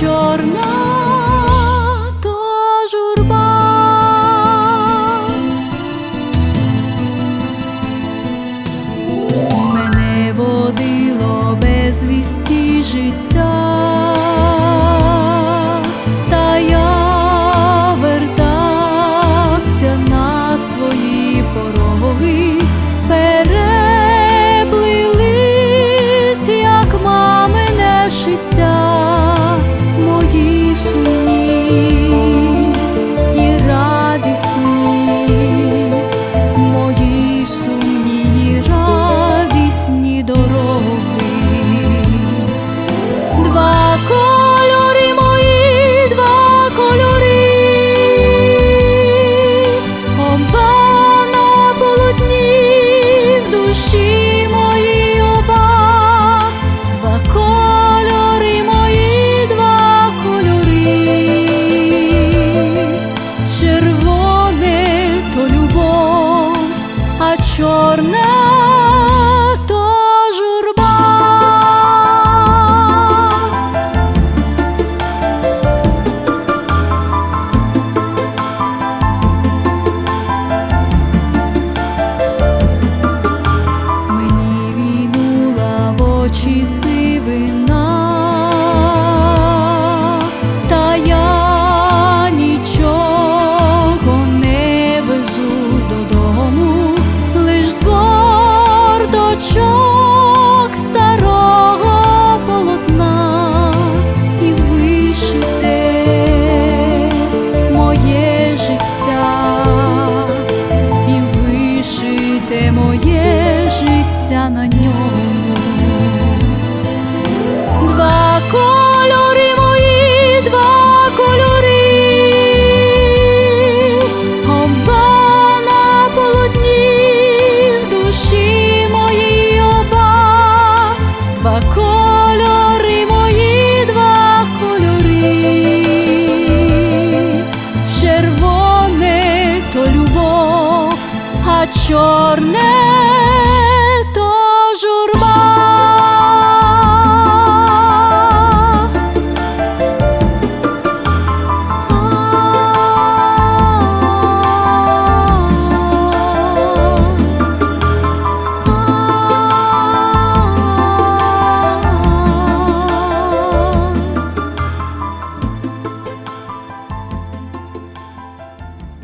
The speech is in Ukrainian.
чорна. то журба, мене водило без вісті життя. на ньому. Два кольори мої, два кольори, оба на полотні в душі моїй оба, два кольори мої, два кольори, червоне то любов, а чорне.